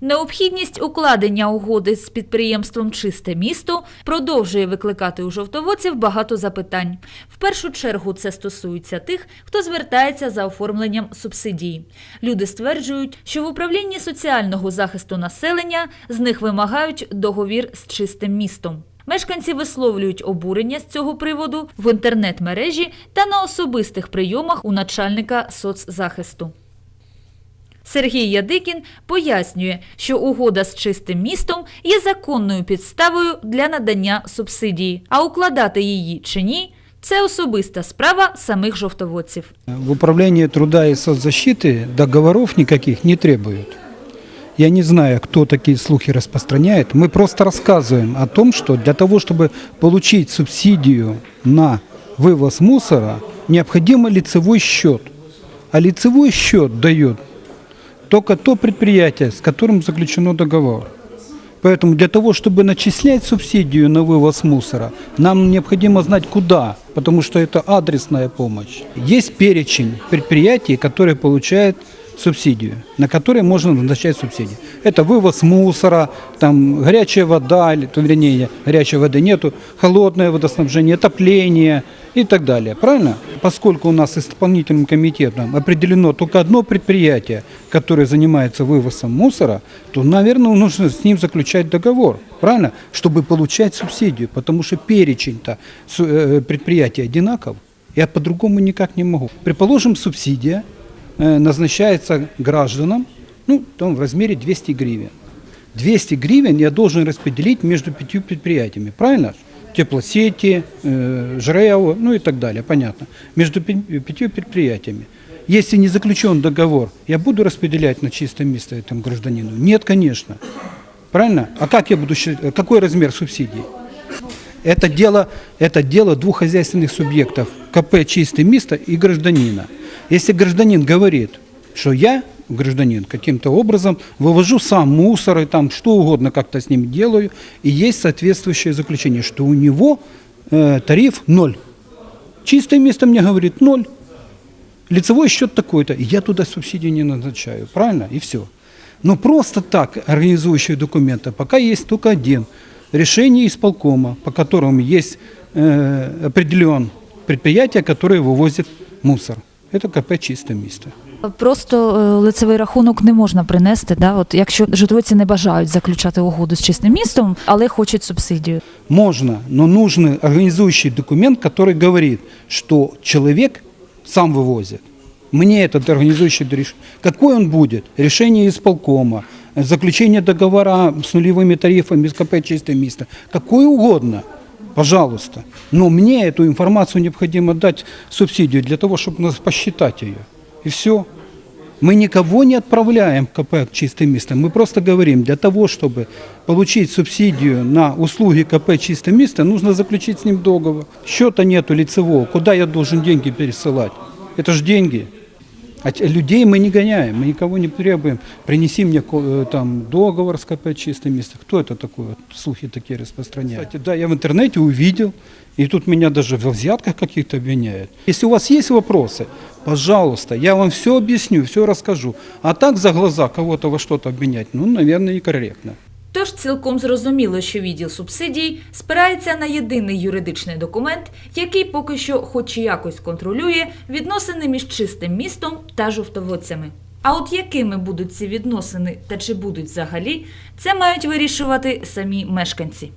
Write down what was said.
Необхідність укладення угоди з підприємством Чисте місто продовжує викликати у жовтоводців багато запитань. В першу чергу це стосується тих, хто звертається за оформленням субсидії. Люди стверджують, що в управлінні соціального захисту населення з них вимагають договір з чистим містом. Мешканці висловлюють обурення з цього приводу в інтернет-мережі та на особистих прийомах у начальника соцзахисту. Сергій Ядикін пояснює, що угода з чистим містом є законною підставою для надання субсидії, а укладати її чи ні це особиста справа самих жовтоводців. В управлении труда и соцзащиты договоров никаких не требуют. Я не знаю, кто такие слухи распространяет. Мы просто рассказываем о том, что для того, чтобы получить субсидию на вывоз мусора, необходимо лицевой счет. А лицевой счет дает только то предприятие, с которым заключено договор. Поэтому для того, чтобы начислять субсидию на вывоз мусора, нам необходимо знать куда, потому что это адресная помощь. Есть перечень предприятий, которые получают субсидию, на которые можно назначать субсидии. Это вывоз мусора, там горячая вода, или, то, вернее, горячей воды нету, холодное водоснабжение, отопление и так далее. Правильно? Поскольку у нас исполнительным комитетом определено только одно предприятие, которое занимается вывозом мусора, то, наверное, нужно с ним заключать договор. Правильно? Чтобы получать субсидию. Потому что перечень-то су- э, предприятий одинаков. Я по-другому никак не могу. Предположим, субсидия э, назначается гражданам ну, там, в размере 200 гривен. 200 гривен я должен распределить между пятью предприятиями, правильно? Теплосети, э, ЖРЭО, ну и так далее, понятно. Между пятью предприятиями. Если не заключен договор, я буду распределять на чистое место этому гражданину? Нет, конечно. Правильно? А как я буду считать, какой размер субсидий? Это дело, это дело двух хозяйственных субъектов, КП «Чистое место» и гражданина. Если гражданин говорит, что я, гражданин, каким-то образом вывожу сам мусор и там что угодно как-то с ним делаю, и есть соответствующее заключение, что у него э, тариф ноль. Чистое место мне говорит ноль. Лицевой счет такой-то, и я туда субсидии не назначаю, правильно? И все. Но просто так организующие документы пока есть только один. Решение исполкома, по которому есть э, определен предприятие, которое вывозит мусор. Это КП «Чистое место». Просто е, лицевий рахунок не можна принести, да? От якщо житоводці не бажають заключати угоду з чистим містом, але хочуть субсидію. Можно, но нужен организующий документ, который говорит, что человек сам вывозит. Мне этот организующий реш- Какой он будет? Решение исполкома, заключение договора с нулевыми тарифами с КП «Чистое место». Какое угодно. Пожалуйста. Но мне эту информацию необходимо дать субсидию для того, чтобы нас посчитать ее. И все. Мы никого не отправляем в КП «Чистое место». Мы просто говорим, для того, чтобы получить субсидию на услуги КП «Чистое место», нужно заключить с ним договор. Счета нету лицевого. Куда я должен деньги пересылать? Это же деньги. А людей мы не гоняем, мы никого не требуем. Принеси мне э, там договор с «Чистое место». Кто это такой? Вот слухи такие распространяют. Кстати, да, я в интернете увидел, и тут меня даже во взятках каких-то обвиняют. Если у вас есть вопросы, пожалуйста, я вам все объясню, все расскажу. А так за глаза кого-то во что-то обвинять, ну, наверное, некорректно. Тож цілком зрозуміло, що відділ субсидій спирається на єдиний юридичний документ, який поки що хоч якось контролює відносини між чистим містом та жовтоводцями. А от якими будуть ці відносини та чи будуть взагалі, це мають вирішувати самі мешканці.